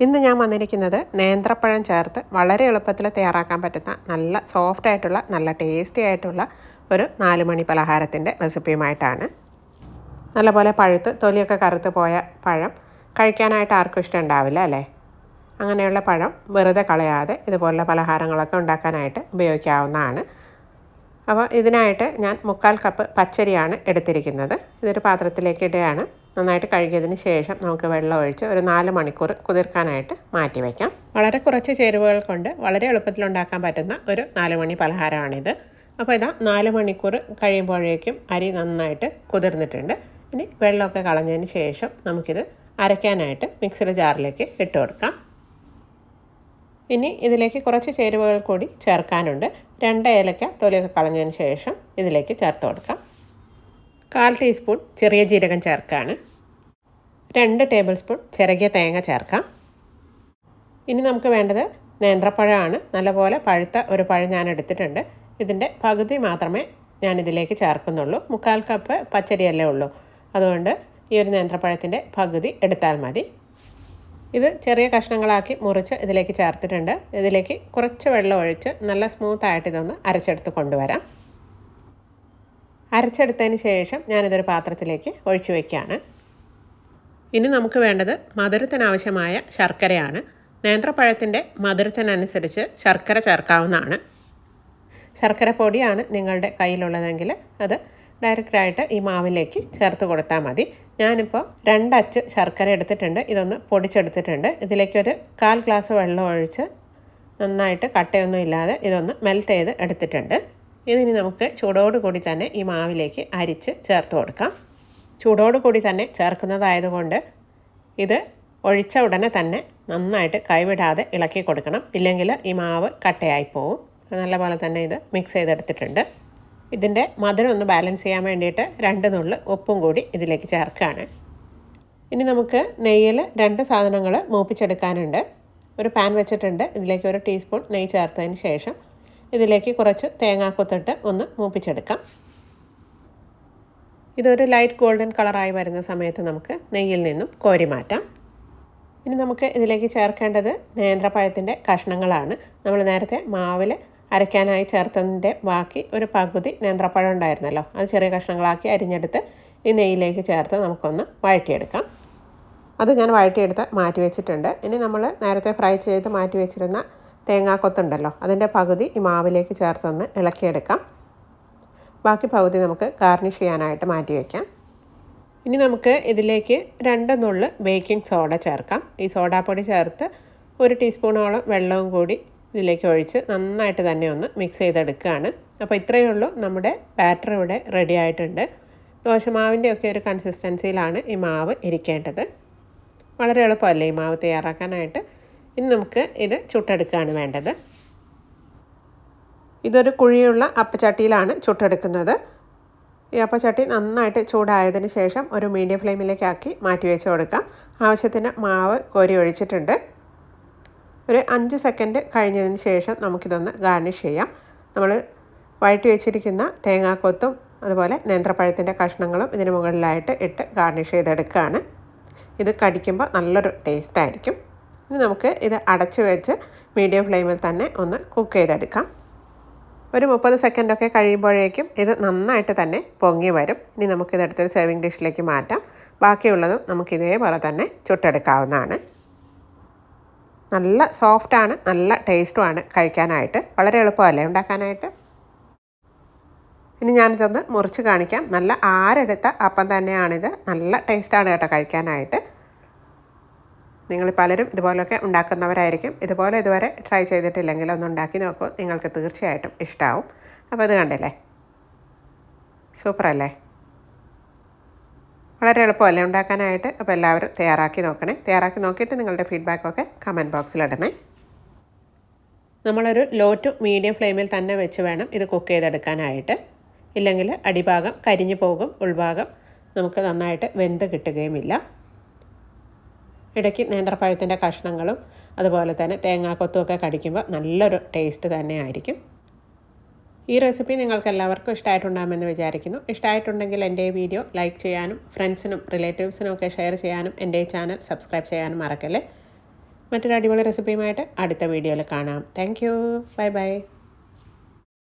ഇന്ന് ഞാൻ വന്നിരിക്കുന്നത് നേന്ത്രപ്പഴം ചേർത്ത് വളരെ എളുപ്പത്തിൽ തയ്യാറാക്കാൻ പറ്റുന്ന നല്ല സോഫ്റ്റ് ആയിട്ടുള്ള നല്ല ടേസ്റ്റി ആയിട്ടുള്ള ഒരു നാല് മണി പലഹാരത്തിന്റെ റെസിപ്പിയുമായിട്ടാണ് നല്ലപോലെ പഴുത്ത് തൊലിയൊക്കെ കറുത്ത് പോയ പഴം കഴിക്കാനായിട്ട് ആർക്കും ഇഷ്ടം ഉണ്ടാവില്ല അല്ലേ? അങ്ങനെയുള്ള പഴം വെറുതെ കളയാതെ ഇതുപോലുള്ള പലഹാരങ്ങളൊക്കെ ഉണ്ടാക്കാനായിട്ട് ഉപയോഗിക്കാവുന്നതാണ്. അപ്പോൾ ഇതിനായിട്ട് ഞാൻ മുക്കാൽ കപ്പ് പച്ചരിയാണ് എടുത്തിരിക്കുന്നത്. ഇതൊരു പാത്രത്തിലേക്ക് ഇടുകയാണ്. നന്നായിട്ട് കഴുകിയതിന് ശേഷം നമുക്ക് വെള്ളം ഒഴിച്ച് ഒരു നാല് മണിക്കൂർ കുതിർക്കാനായിട്ട് മാറ്റി വയ്ക്കാം. വളരെ കുറച്ച് ചേരുവകൾ കൊണ്ട് വളരെ എളുപ്പത്തിൽ ഉണ്ടാക്കാൻ പറ്റുന്ന ഒരു നാല് മണി പലഹാരമാണിത്. അപ്പോൾ ഇതാ നാല് മണിക്കൂർ കഴിയുമ്പോഴേക്കും അരി നന്നായിട്ട് കുതിർന്നിട്ടുണ്ട്. ഇനി വെള്ളമൊക്കെ കളഞ്ഞതിന് ശേഷം നമുക്കിത് അരയ്ക്കാനായിട്ട് മിക്സിയുടെ ജാറിലേക്ക് ഇട്ട് കൊടുക്കാം. ഇനി ഇതിലേക്ക് കുറച്ച് ചേരുവകൾ കൂടി ചേർക്കാനുണ്ട്. രണ്ട് ഏലക്ക തൊലിയൊക്കെ കളഞ്ഞതിന് ശേഷം ഇതിലേക്ക് ചേർത്ത് കൊടുക്കാം. കാൽ ടീസ്പൂൺ ചെറിയ ജീരകം ചേർക്കുകയാണ് രണ്ട് ടേബിൾ സ്പൂൺ ചിറകിയ തേങ്ങ ചേർക്കാം. ഇനി നമുക്ക് വേണ്ടത് നേന്ത്രപ്പഴമാണ്. നല്ലപോലെ പഴുത്ത ഒരു പഴം ഞാൻ എടുത്തിട്ടുണ്ട്. ഇതിന്റെ പകുതി മാത്രമേ ഞാൻ ഇതിലേക്ക് ചേർക്കുന്നുള്ളൂ. മുക്കാൽ കപ്പ് പച്ചരിയല്ലേ ഉള്ളൂ. അതുകൊണ്ട് ഈ ഒരു നേന്ത്രപ്പഴത്തിന്റെ പകുതി എടുത്താൽ മതി. ഇത് ചെറിയ കഷ്ണങ്ങളാക്കി മുറിച്ച് ഇതിലേക്ക് ചേർത്തിട്ടുണ്ട്. ഇതിലേക്ക് കുറച്ച് വെള്ളം ഒഴിച്ച് നല്ല സ്മൂത്തായിട്ട് ഇതൊന്ന് അരച്ചെടുത്ത് കൊണ്ടുവരാം. അരച്ചെടുത്തതിന് ശേഷം ഞാനിതൊരു പാത്രത്തിലേക്ക് ഒഴിച്ചു വയ്ക്കുകയാണ്. ഇനി നമുക്ക് വേണ്ടത് മധുരത്തിനാവശ്യമായ ശർക്കരയാണ്. നേന്ത്രപ്പഴത്തിന്റെ മധുരത്തിനനുസരിച്ച് ശർക്കര ചേർക്കാവുന്നതാണ്. ശർക്കര പൊടിയാണ് നിങ്ങളുടെ കയ്യിലുള്ളതെങ്കിൽ അത് ഡയറക്റ്റായിട്ട് ഈ മാവിലേക്ക് ചേർത്ത് കൊടുത്താൽ മതി. ഞാനിപ്പോൾ രണ്ടച്ച് ശർക്കര എടുത്തിട്ടുണ്ട്. ഇതൊന്ന് പൊടിച്ചെടുത്തിട്ടുണ്ട്. ഇതിലേക്കൊരു കാൽ ഗ്ലാസ് വെള്ളം ഒഴിച്ച് നന്നായിട്ട് കട്ടയൊന്നും ഇല്ലാതെ ഇതൊന്ന് മെൽറ്റ് ചെയ്ത് എടുത്തിട്ടുണ്ട്. ഇതിനി നമുക്ക് ചൂടോട് കൂടി തന്നെ ഈ മാവിലേക്ക് അരിച്ച് ചേർത്ത് കൊടുക്കാം. ചൂടോട് കൂടി തന്നെ ചേർക്കുന്നതായതുകൊണ്ട് ഇത് ഒഴിച്ച ഉടനെ തന്നെ നന്നായിട്ട് കൈവിടാതെ ഇളക്കി കൊടുക്കണം. ഇല്ലെങ്കിൽ ഈ മാവ് കട്ടയായി പോവും. നല്ലപോലെ തന്നെ ഇത് മിക്സ് ചെയ്തെടുത്തിട്ടുണ്ട്. ഇതിന്റെ മധുരം ഒന്ന് ബാലൻസ് ചെയ്യാൻ വേണ്ടിയിട്ട് രണ്ട് നുള്ളു ഉപ്പും കൂടി ഇതിലേക്ക് ചേർക്കുകയാണ്. ഇനി നമുക്ക് നെയ്യിൽ രണ്ട് സാധനങ്ങൾ മൂപ്പിച്ചെടുക്കാനുണ്ട്. ഒരു പാൻ വെച്ചിട്ടുണ്ട്. ഇതിലേക്ക് ഒരു ടീസ്പൂൺ നെയ്യ് ചേർത്തതിന് ശേഷം ഇതിലേക്ക് കുറച്ച് തേങ്ങാക്കൊത്തിട്ട് ഒന്ന് മൂപ്പിച്ചെടുക്കാം. ഇതൊരു ലൈറ്റ് ഗോൾഡൻ കളറായി വരുന്ന സമയത്ത് നമുക്ക് നെയ്യിൽ നിന്നും കോരി മാറ്റാം. ഇനി നമുക്ക് ഇതിലേക്ക് ചേർക്കേണ്ടത് നേന്ത്രപ്പഴത്തിന്റെ കഷ്ണങ്ങളാണ്. നമ്മൾ നേരത്തെ മാവിൽ അരയ്ക്കാനായി ചേർത്തതിന്റെ ബാക്കി ഒരു പകുതി നേന്ത്രപ്പഴം ഉണ്ടായിരുന്നല്ലോ. അത് ചെറിയ കഷ്ണങ്ങളാക്കി അരിഞ്ഞെടുത്ത് ഈ നെയ്യിലേക്ക് ചേർത്ത് നമുക്കൊന്ന് വഴറ്റിയെടുക്കാം. അത് ഞാൻ വഴറ്റിയെടുത്ത് മാറ്റി വെച്ചിട്ടുണ്ട്. ഇനി നമ്മൾ നേരത്തെ ഫ്രൈ ചെയ്ത് മാറ്റി വെച്ചിരുന്ന തേങ്ങാക്കൊത്തുണ്ടല്ലോ. അതിന്റെ പകുതി ഈ മാവിലേക്ക് ചേർത്തൊന്ന് ഇളക്കിയെടുക്കാം. ബാക്കി പകുതി നമുക്ക് ഗാർണിഷ് ചെയ്യാനായിട്ട് മാറ്റി വയ്ക്കാം. ഇനി നമുക്ക് ഇതിലേക്ക് രണ്ട് നുള്ള് ബേക്കിംഗ് സോഡ ചേർക്കാം. ഈ സോഡാപ്പൊടി ചേർത്ത് ഒരു ടീസ്പൂണോളം വെള്ളവും കൂടി ഇതിലേക്ക് ഒഴിച്ച് നന്നായിട്ട് തന്നെ ഒന്ന് മിക്സ് ചെയ്തെടുക്കുകയാണ്. അപ്പോൾ ഇത്രയേ ഉള്ളൂ. നമ്മുടെ ബാറ്റർ ഇവിടെ റെഡി ആയിട്ടുണ്ട്. ദോശമാവിന്റെ ഒക്കെ ഒരു കൺസിസ്റ്റൻസിയിലാണ് ഈ മാവ് ഇരിക്കേണ്ടത്. വളരെ എളുപ്പമല്ലേ ഈ മാവ് തയ്യാറാക്കാനായിട്ട്? ഇനി നമുക്ക് ഇത് ചുട്ടെടുക്കുകയാണ് വേണ്ടത്. ഇതൊരു കുഴിയുള്ള അപ്പച്ചട്ടിയിലാണ് ചുട്ടെടുക്കുന്നത്. ഈ അപ്പച്ചട്ടി നന്നായിട്ട് ചൂടായതിന് ശേഷം ഒരു മീഡിയം ഫ്ലെയിമിലേക്കാക്കി മാറ്റി വെച്ച് കൊടുക്കാം. ആവശ്യത്തിന് മാവ് കോരി ഒഴിച്ചിട്ടുണ്ട്. ഒരു അഞ്ച് സെക്കൻഡ് കഴിഞ്ഞതിന് ശേഷം നമുക്കിതൊന്ന് ഗാർണിഷ് ചെയ്യാം. നമ്മൾ വഴറ്റി വെച്ചിരിക്കുന്ന തേങ്ങാക്കൊത്തും അതുപോലെ നേന്ത്രപ്പഴത്തിന്റെ കഷ്ണങ്ങളും ഇതിന് മുകളിലായിട്ട് ഇട്ട് ഗാർണിഷ് ചെയ്തെടുക്കുകയാണ്. ഇത് കടിക്കുമ്പോൾ നല്ലൊരു ടേസ്റ്റ് ആയിരിക്കും ഇനി നമുക്ക് ഇത് അടച്ചു വെച്ച് മീഡിയം ഫ്ലെയിമിൽ തന്നെ ഒന്ന് കുക്ക് ചെയ്തെടുക്കാം. ഒരു മുപ്പത് സെക്കൻഡൊക്കെ കഴിയുമ്പോഴേക്കും ഇത് നന്നായിട്ട് തന്നെ പൊങ്ങി വരും. ഇനി നമുക്കിതെടുത്തൊരു സേവിങ് ഡിഷിലേക്ക് മാറ്റാം. ബാക്കിയുള്ളതും നമുക്ക് ഇതേപോലെ തന്നെ ചുട്ടെടുക്കാവുന്നതാണ്. നല്ല സോഫ്റ്റാണ് നല്ല ടേസ്റ്റുമാണ് കഴിക്കാനായിട്ട്. വളരെ എളുപ്പമല്ലേ ഉണ്ടാക്കാനായിട്ട്? ഇനി ഞാനിതൊന്ന് മുറിച്ച് കാണിക്കാം. നല്ല ആരെടുത്ത അപ്പം തന്നെയാണിത്. നല്ല ടേസ്റ്റാണ് കേട്ടോ കഴിക്കാനായിട്ട്. നിങ്ങൾ പലരും ഇതുപോലെയൊക്കെ ഉണ്ടാക്കുന്നവരായിരിക്കും. ഇതുപോലെ ഇതുവരെ ട്രൈ ചെയ്തിട്ടില്ലെങ്കിൽ ഒന്ന് ഉണ്ടാക്കി നോക്കൂ. നിങ്ങൾക്ക് തീർച്ചയായിട്ടും ഇഷ്ടമാവും അപ്പോൾ ഇത് കണ്ടില്ലേ? സൂപ്പറല്ലേ? വളരെ എളുപ്പമല്ലേ ഉണ്ടാക്കാനായിട്ട്? അപ്പോൾ എല്ലാവരും തയ്യാറാക്കി നോക്കണേ. തയ്യാറാക്കി നോക്കിയിട്ട് നിങ്ങളുടെ ഫീഡ്ബാക്കൊക്കെ കമന്റ് ബോക്സിലിടണേ നമ്മളൊരു ലോ ടു മീഡിയം ഫ്ലെയിമിൽ തന്നെ വെച്ച് വേണം ഇത് കുക്ക് ചെയ്തെടുക്കാനായിട്ട്. ഇല്ലെങ്കിൽ അടിഭാഗം കരിഞ്ഞു പോകും ഉൾഭാഗം നമുക്ക് നന്നായിട്ട് വെന്ത് കിട്ടുകയുമില്ല. ഇടയ്ക്ക് നേന്ത്രപ്പഴത്തിന്റെ കഷ്ണങ്ങളും അതുപോലെ തന്നെ തേങ്ങാക്കൊത്തുമൊക്കെ കടിക്കുമ്പോൾ നല്ലൊരു ടേസ്റ്റ് തന്നെ ആയിരിക്കും ഈ റെസിപ്പി നിങ്ങൾക്ക് എല്ലാവർക്കും ഇഷ്ടമായിട്ടുണ്ടാകുമെന്ന് വിചാരിക്കുന്നു. ഇഷ്ടമായിട്ടുണ്ടെങ്കിൽ എന്റെ വീഡിയോ ലൈക്ക് ചെയ്യാനും ഫ്രണ്ട്സിനും റിലേറ്റീവ്സിനും ഒക്കെ ഷെയർ ചെയ്യാനും എന്റെ ചാനൽ സബ്സ്ക്രൈബ് ചെയ്യാനും മറക്കല്ലേ. മറ്റൊരു അടിപൊളി റെസിപ്പിയുമായിട്ട് അടുത്ത വീഡിയോയിൽ കാണാം. Thank you bye bye